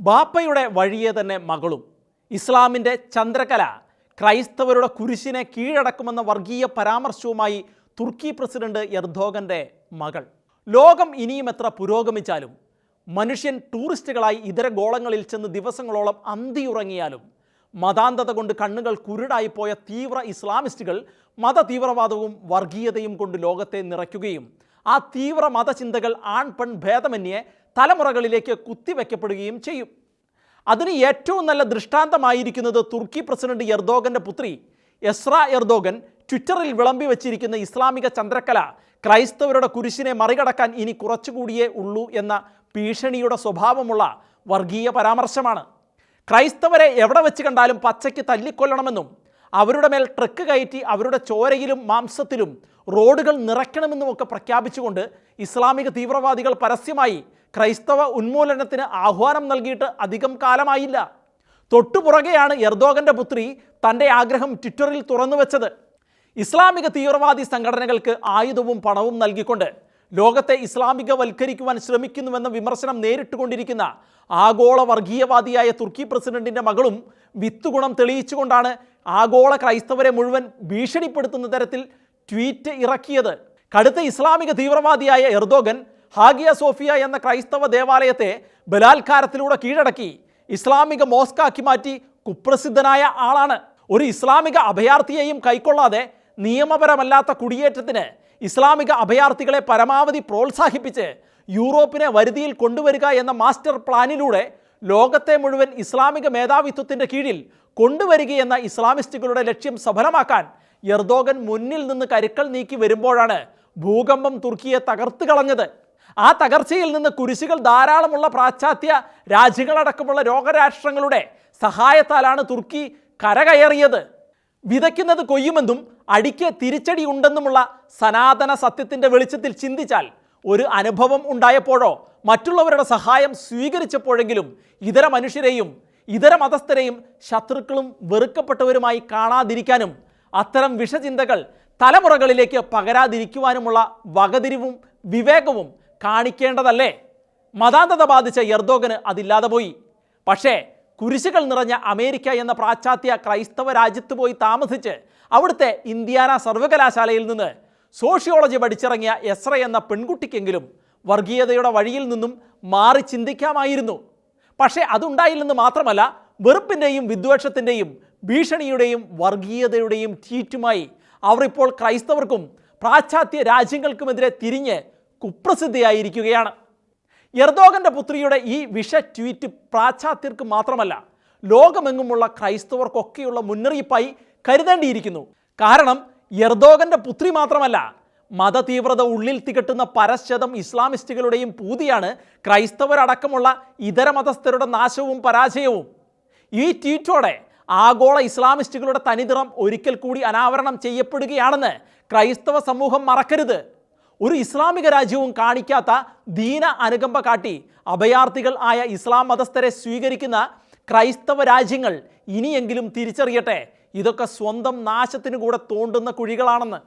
ബാപ്പയുടെ വഴിയെ തന്നെ മകളും. ഇസ്ലാമിന്റെ ചന്ദ്രകല ക്രൈസ്തവരുടെ കുരിശിനെ കീഴടക്കുമെന്ന വർഗീയ പരാമർശവുമായി തുർക്കി പ്രസിഡന്റ് എർദോഗന്റെ മകൾ. ലോകം ഇനിയും എത്ര പുരോഗമിച്ചാലും മനുഷ്യൻ ടൂറിസ്റ്റുകളായി ഇതര ഗോളങ്ങളിൽ ചെന്ന് ദിവസങ്ങളോളം അന്തിയുറങ്ങിയാലും മതാന്തത കൊണ്ട് കണ്ണുകൾ കുരുടായി പോയ തീവ്ര ഇസ്ലാമിസ്റ്റുകൾ മത തീവ്രവാദവും വർഗീയതയും കൊണ്ട് ലോകത്തെ നിറയ്ക്കുകയും ആ തീവ്ര മതചിന്തകൾ ആൺ പെൺ ഭേദമന്യേ തലമുറകളിലേക്ക് കുത്തിവെക്കപ്പെടുകയും ചെയ്യും. അതിന് ഏറ്റവും നല്ല ദൃഷ്ടാന്തമായിരിക്കുന്നത് തുർക്കി പ്രസിഡന്റ് എർദോഗന്റെ പുത്രി എസ്ര എർദോഗൻ ട്വിറ്ററിൽ വിളമ്പി വച്ചിരിക്കുന്ന ഇസ്ലാമിക ചന്ദ്രക്കല ക്രൈസ്തവരുടെ കുരിശിനെ മറികടക്കാൻ ഇനി കുറച്ചുകൂടിയേ ഉള്ളൂ എന്ന ഭീഷണിയുടെ സ്വഭാവമുള്ള വർഗീയ പരാമർശമാണ്. ക്രൈസ്തവരെ എവിടെ വെച്ച് കണ്ടാലും പച്ചയ്ക്ക് തല്ലിക്കൊല്ലണമെന്നും അവരുടെ മേൽ ട്രക്ക് കയറ്റി അവരുടെ ചോരയിലും മാംസത്തിലും റോഡുകൾ നിറയ്ക്കണമെന്നുമൊക്കെ പ്രഖ്യാപിച്ചുകൊണ്ട് ഇസ്ലാമിക തീവ്രവാദികൾ പരസ്യമായി ക്രൈസ്തവ ഉന്മൂലനത്തിന് ആഹ്വാനം നൽകിയിട്ട് അധികം കാലമായില്ല. തൊട്ടുപുറകെയാണ് എർദോഗന്റെ പുത്രി തന്റെ ആഗ്രഹം ട്വിറ്ററിൽ തുറന്നു വെച്ചത്. ഇസ്ലാമിക തീവ്രവാദി സംഘടനകൾക്ക് ആയുധവും പണവും നൽകിക്കൊണ്ട് ലോകത്തെ ഇസ്ലാമികവൽക്കരിക്കുവാൻ ശ്രമിക്കുന്നുവെന്ന വിമർശനം നേരിട്ടുകൊണ്ടിരിക്കുന്ന ആഗോള വർഗീയവാദിയായ തുർക്കി പ്രസിഡന്റിന്റെ മകളും വിത്തുഗുണം തെളിയിച്ചുകൊണ്ടാണ് ആഗോള ക്രൈസ്തവരെ മുഴുവൻ ഭീഷണിപ്പെടുത്തുന്ന തരത്തിൽ ട്വീറ്റ് ഇറക്കിയത്. കടുത്ത ഇസ്ലാമിക തീവ്രവാദിയായ എർദോഗൻ ഹാഗിയ സോഫിയ എന്ന ക്രൈസ്തവ ദേവാലയത്തെ ബലാത്കാരത്തിലൂടെ കീഴടക്കി ഇസ്ലാമിക മോസ്കാക്കി മാറ്റി കുപ്രസിദ്ധനായ ആളാണ്. ഒരു ഇസ്ലാമിക അഭയാർത്ഥിയെയും കൈക്കൊള്ളാതെ നിയമപരമല്ലാത്ത കുടിയേറ്റത്തിന് ഇസ്ലാമിക അഭയാർത്ഥികളെ പരമാവധി പ്രോത്സാഹിപ്പിച്ച് യൂറോപ്പിനെ വരുതിയിൽ കൊണ്ടുവരിക എന്ന മാസ്റ്റർ പ്ലാനിലൂടെ ലോകത്തെ മുഴുവൻ ഇസ്ലാമിക മേധാവിത്വത്തിന്റെ കീഴിൽ കൊണ്ടുവരികയെന്ന ഇസ്ലാമിസ്റ്റുകളുടെ ലക്ഷ്യം സഫലമാക്കാൻ എർദോഗൻ മുന്നിൽ നിന്ന് കരുക്കൾ നീക്കി വരുമ്പോഴാണ് ഭൂകമ്പം തുർക്കിയെ തകർത്ത് കളഞ്ഞത്. ആ തകർച്ചയിൽ നിന്ന് കുരിശുകൾ ധാരാളമുള്ള പാശ്ചാത്യ രാജ്യങ്ങളടക്കമുള്ള രോഗരാഷ്ട്രങ്ങളുടെ സഹായത്താലാണ് തുർക്കി കരകയറിയത്. വിതയ്ക്കുന്നത് കൊയ്യുമെന്നും അടിക്ക് തിരിച്ചടി ഉണ്ടെന്നുമുള്ള സനാതന സത്യത്തിന്റെ വെളിച്ചത്തിൽ ചിന്തിച്ചാൽ ഒരു അനുഭവം ഉണ്ടായപ്പോഴോ മറ്റുള്ളവരുടെ സഹായം സ്വീകരിച്ചപ്പോഴെങ്കിലും ഇതര മനുഷ്യരെയും ഇതര മതസ്ഥരെയും ശത്രുക്കളും വെറുക്കപ്പെട്ടവരുമായി കാണാതിരിക്കാനും അത്തരം വിഷചിന്തകൾ തലമുറകളിലേക്ക് പകരാതിരിക്കുവാനുമുള്ള വകതിരിവും വിവേകവും കാണിക്കേണ്ടതല്ലേ? മതാന്തത ബാധിച്ച എർദോഗന് അതില്ലാതെ പോയി. പക്ഷേ കുരിശുകൾ നിറഞ്ഞ അമേരിക്ക എന്ന പാശ്ചാത്യ ക്രൈസ്തവ രാജ്യത്ത് പോയി താമസിച്ച് അവിടുത്തെ ഇന്ത്യാന സർവകലാശാലയിൽ നിന്ന് സോഷ്യോളജി പഠിച്ചിറങ്ങിയ എസ്ര എന്ന പെൺകുട്ടിക്കെങ്കിലും വർഗീയതയുടെ വഴിയിൽ നിന്നും മാറി ചിന്തിക്കാമായിരുന്നു. പക്ഷേ അതുണ്ടായില്ലെന്ന് മാത്രമല്ല വെറുപ്പിന്റെയും വിദ്വേഷത്തിന്റെയും ഭീഷണിയുടെയും വർഗീയതയുടെയും ചീറ്റുമായി അവർ ഇപ്പോൾ ക്രൈസ്തവർക്കും പാശ്ചാത്യ രാജ്യങ്ങൾക്കുമെതിരെ തിരിഞ്ഞ് കുപ്രസിദ്ധയായിരിക്കുകയാണ്. എർദോഗന്റെ പുത്രിയുടെ ഈ വിഷ ട്വീറ്റ് പാശ്ചാത്യർക്ക് മാത്രമല്ല ലോകമെങ്ങുമുള്ള ക്രൈസ്തവർക്കൊക്കെയുള്ള മുന്നറിയിപ്പായി കരുതേണ്ടിയിരിക്കുന്നു. കാരണം എർദോഗന്റെ പുത്രി മാത്രമല്ല മതതീവ്രത ഉള്ളിൽ തികട്ടുന്ന പരശ്ചതം ഇസ്ലാമിസ്റ്റുകളുടെയും പൂതിയാണ് ക്രൈസ്തവരടക്കമുള്ള ഇതര മതസ്ഥരുടെ നാശവും പരാജയവും. ഈ ട്വീറ്റോടെ ആഗോള ഇസ്ലാമിസ്റ്റുകളുടെ തനിനിറം ഒരിക്കൽ കൂടി അനാവരണം ചെയ്യപ്പെടുകയാണെന്ന് ക്രൈസ്തവ സമൂഹം മറക്കരുത്. ഒരു ഇസ്ലാമിക രാജ്യവും കാണിക്കാത്ത ദീന അനുകമ്പ കാട്ടി അഭയാർത്ഥികൾ ആയ ഇസ്ലാം മതസ്ഥരെ സ്വീകരിക്കുന്ന ക്രൈസ്തവ രാജ്യങ്ങൾ ഇനിയെങ്കിലും തിരിച്ചറിയട്ടെ. ഇതൊക്കെ സ്വന്തം നാശത്തിനു കൂടെ തോണ്ടുന്ന കുഴികളാണെന്ന്.